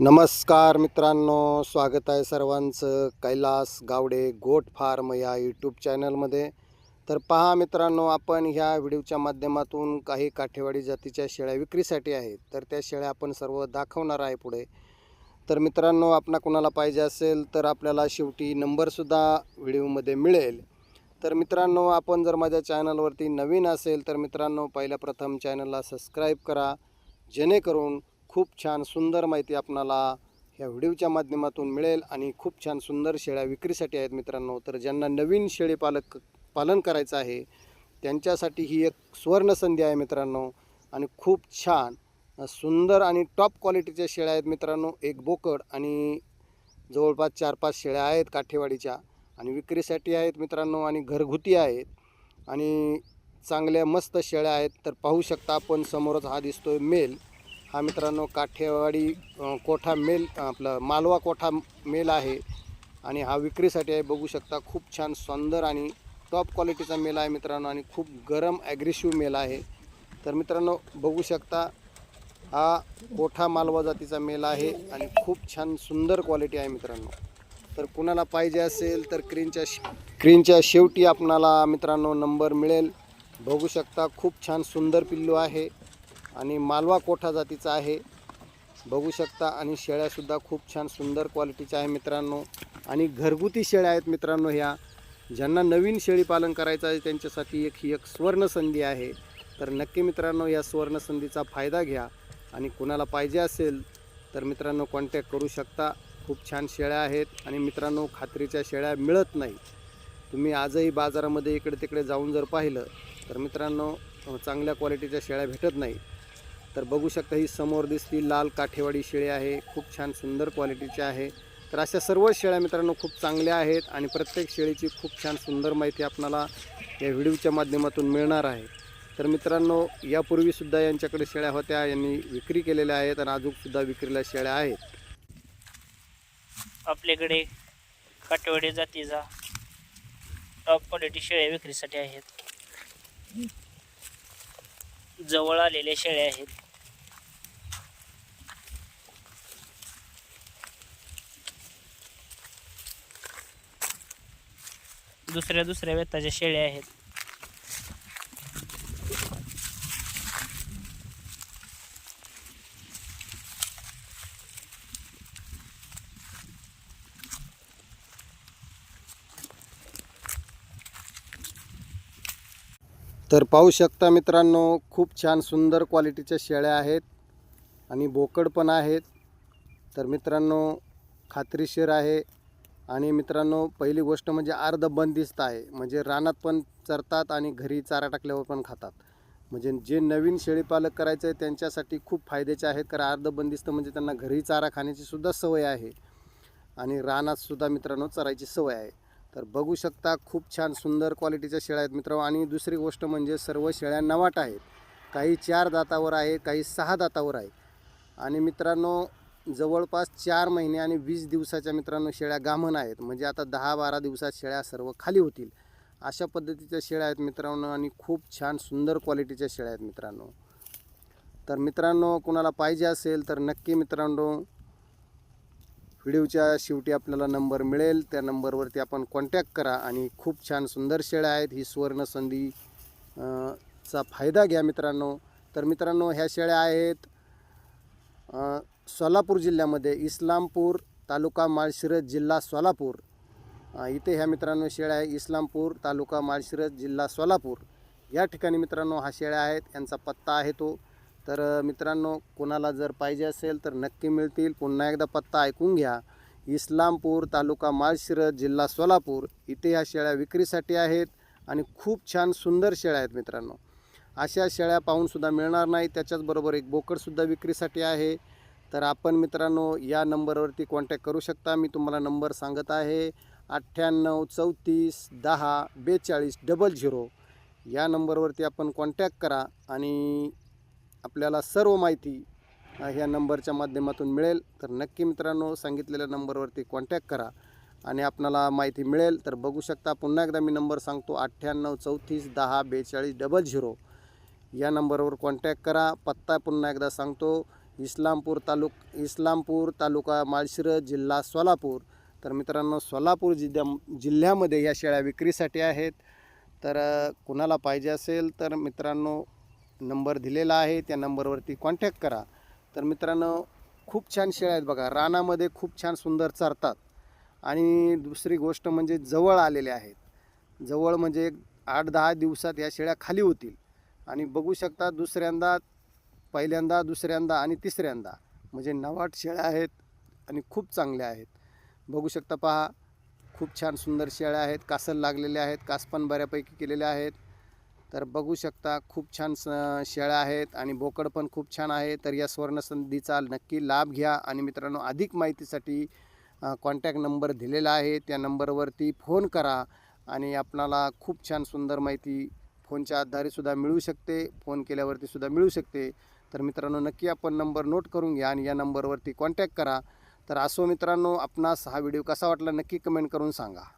नमस्कार मित्रांनो स्वागत आहे सर्वांचं. कैलास गावडे गोट फार्म या यूट्यूब चॅनलमध्ये. तर पहा मित्रांनो आपण ह्या व्हिडिओच्या माध्यमातून काही काठेवाडी जातीच्या शेळ्या विक्रीसाठी आहेत. तर त्या शेळ्या आपण सर्व दाखवणार आहे पुढे. तर मित्रांनो आपणा कोणाला पाहिजे असेल तर आपल्याला शेवटी नंबरसुद्धा व्हिडिओमध्ये मिळेल. तर मित्रांनो आपण जर माझ्या चॅनलवरती नवीन असेल तर मित्रांनो पहिल्या प्रथम चॅनलला सबस्क्राईब करा. जेणेकरून खूप छान सुंदर माहिती आपणाला ह्या व्हिडिओच्या माध्यमातून मिळेल आणि खूप छान सुंदर शेळ्या विक्रीसाठी आहेत मित्रांनो. तर ज्यांना नवीन शेळी पालक पालन करायचं आहे त्यांच्यासाठी ही एक सुवर्णसंधी आहे मित्रांनो. आणि खूप छान सुंदर आणि टॉप क्वालिटीच्या शेळ्या आहेत मित्रांनो. एक बोकड आणि जवळपास चार पाच शेळ्या आहेत काठेवाडीच्या आणि विक्रीसाठी आहेत मित्रांनो आणि घरगुती आहेत आणि चांगल्या मस्त शेळ्या आहेत. तर पाहू शकता आपण समोरच हा दिसतोय मेल. हा मित्रांनो काठेवाडी कोठा मेल आपलं मालवा कोठा मेल आहे आणि हा विक्रीसाठी आहे. बघू शकता खूप छान सुंदर आणि टॉप क्वालिटीचा मेल आहे मित्रांनो आणि खूप गरम ॲग्रेसिव्ह मेल आहे. तर मित्रांनो बघू शकता हा कोठा मालवा जातीचा मेल आहे आणि खूप छान सुंदर क्वालिटी आहे मित्रांनो. तर कुणाला पाहिजे असेल तर क्रीनच्या स्क्रीनच्या शेवटी आपणाला मित्रांनो नंबर मिळेल. बघू शकता खूप छान सुंदर पिल्लू आहे. आणि मालवा कोठा जातीचा आहे बघू शकता. आणि शेळ्यासुद्धा खूप छान सुंदर क्वालिटीच्या आहे मित्रांनो. आणि घरगुती शेळ्या आहेत मित्रांनो ह्या. ज्यांना नवीन शेळी पालन करायचं आहे त्यांच्यासाठी एक ही एक सुवर्ण संधी आहे. तर नक्की मित्रांनो या सुवर्ण संधीचा फायदा घ्या. आणि कुणाला पाहिजे असेल तर मित्रांनो कॉन्टॅक्ट करू शकता. खूप छान शेळ्या आहेत आणि मित्रांनो खात्रीच्या शेळ्या मिळत नाही. तुम्ही आजही बाजारामध्ये इकडे तिकडे जाऊन जर पाहिलं तर मित्रांनो चांगल्या क्वालिटीच्या शेळ्या भेटत नाही तर बघू शकता ही समोर दिसती लाल काठेवाडी शेळी आहे खूप छान सुंदर क्वालिटीची आहे. तर अशा सर्व शेळ्या मित्रांनो खूप चांगल्या आहेत आणि प्रत्येक शेळीची खूप छान सुंदर माहिती आपणाला या व्हिडिओच्या माध्यमातून मिळणार आहे. तर मित्रांनो यापूर्वीसुद्धा यांच्याकडे शेळ्या होत्या यांनी विक्री केलेल्या आहेत आणि अजूनसुद्धा विक्रीला शेळ्या आहेत. आपल्याकडे काटेवाडी जातीचा टॉप क्वालिटी शेळ्या विक्रीसाठी आहेत. जवळ आलेल्या शेळ्या आहेत. दुसऱ्या दुसऱ्या वेताच्या शेळ्या आहेत. तर पाहू शकता मित्रांनो खूप छान सुंदर क्वालिटीच्या शेळ्या आहेत आणि बोकड पण आहेत. तर मित्रांनो खात्रीशीर आहे. आणि मित्रांनो पहिली गोष्ट म्हणजे अर्ध बंदिस्त आहे. म्हणजे रानात पण चरतात आणि घरी चारा टाकल्यावर पण खातात. म्हणजे जे नवीन शेळीपालक करायचं आहे त्यांच्यासाठी खूप फायद्याचे आहेत. कारण अर्ध बंदिस्त म्हणजे त्यांना घरी चारा खाण्याची सुद्धा सवय आहे. आणि रानातसुद्धा मित्रांनो चरायची सवय आहे. तर बघू शकता खूप छान सुंदर क्वालिटीच्या शेळ्या आहेत मित्र आणि दुसरी गोष्ट म्हणजे सर्व शेळ्या नवाट आहेत. काही चार दातावर आहे काही सहा दातावर आहे. आणि मित्रांनो जवळपास चार महिने आणि वीस दिवसाच्या मित्रांनो शेळ्या गामण आहेत. म्हणजे आता दहा बारा दिवसात शेळ्या सर्व खाली होतील. अशा पद्धतीच्या शेळ्या आहेत मित्रांनो आणि खूप छान सुंदर क्वालिटीच्या शेळ्या आहेत मित्रांनो. तर मित्रांनो कुणाला पाहिजे असेल तर नक्की मित्रांनो व्हिडिओच्या शेवटी आपल्याला नंबर मिळेल. त्या नंबरवरती आपण कॉन्टॅक्ट करा आणि खूप छान सुंदर शेळ्या आहेत. ही सुवर्ण संधी चा फायदा घ्या मित्रांनो. तर मित्रांनो ह्या शेळ्या आहेत सोलापूर जिल्ह्यामध्ये इस्लामपूर तालुका माळशिरस जिल्हा सोलापूर. इथे ह्या मित्रांनो शेळ्या आहे इस्लामपूर तालुका माळशिरस जिल्हा सोलापूर. या ठिकाणी मित्रांनो हा शेळ्या आहेत यांचा पत्ता आहे तो. तर मित्रांनो कोणाला जर पाहिजे असेल तर नक्की मिळतील. पुन्हा एकदा पत्ता ऐकून घ्या. इस्लामपूर तालुका माळशिरस जिल्हा सोलापूर. इथे ह्या शेळ्या विक्रीसाठी आहेत आणि खूप छान सुंदर शेळ्या आहेत मित्रांनो. अशा शेळ्या पाहूनसुद्धा मिळणार नाही. त्याच्याचबरोबर एक बोकडसुद्धा विक्रीसाठी आहे. तर आपण मित्रांनो या नंबरवरती कॉन्टॅक्ट करू शकता. मी तुम्हाला नंबर सांगत आहे. अठ्ठ्याण्णव चौतीस दहा बेचाळीस डबल झिरो. या नंबरवरती आपण कॉन्टॅक्ट करा आणि आपल्याला सर्व माहिती ह्या नंबरच्या माध्यमातून मिळेल. तर नक्की मित्रांनो सांगितलेल्या नंबरवरती कॉन्टॅक्ट करा. आणि आपणाला माहिती मिळेल तर बघू शकता पुन्हा एकदा मी नंबर सांगतो अठ्ठ्याण्णव चौतीस दहा बेचाळीस डबल झिरो. या नंबरवर कॉन्टॅक्ट करा. पत्ता पुन्हा एकदा सांगतो इस्लामपूर तालुक इस्लामपूर तालुका माळशिरस जिल्हा सोलापूर. तर मित्रांनो सोलापूर जिल्ह्या जिल्ह्यामध्ये ह्या शेळ्या विक्रीसाठी आहेत. तर कुणाला पाहिजे असेल तर मित्रांनो नंबर दिलेला आहे त्या नंबरवरती कॉन्टॅक्ट करा. तर मित्रांनो खूप छान शेळ्या आहेत बघा. रानामध्ये खूप छान सुंदर चरतात. आणि दुसरी गोष्ट म्हणजे जवळ आलेल्या आहेत. जवळ म्हणजे आठ दहा दिवसात या शेळ्या खाली होतील. आणि बघू शकता दुसऱ्यांदा पहिल्यांदा दुसऱ्यांदा आणि तिसऱ्यांदा. म्हणजे नवाट शेळ्या आहेत आणि खूप चांगल्या आहेत. बघू शकता पहा खूप छान सुंदर शेळ्या आहेत. कासल लागलेल्या आहेत. कास पण बऱ्यापैकी केलेल्या आहेत. तर बघू शकता खूप छान स शेळ्या आहेत आणि बोकड पण खूप छान आहे. तर या सुवर्णसंधीचा नक्की लाभ घ्या आणि मित्रांनो अधिक माहितीसाठी कॉन्टॅक्ट नंबर दिलेला आहे. त्या नंबरवरती फोन करा आणि आपणाला खूप छान सुंदर माहिती फोनच्या आधारेसुद्धा मिळू शकते. फोन केल्यावरतीसुद्धा मिळू शकते. तर मित्रांनो नक्की आपण नंबर नोट करून घ्या आणि या नंबरवरती कॉन्टॅक्ट करा. तर असो मित्रांनो आपणास हा व्हिडिओ कसा वाटला नक्की कमेंट करून सांगा.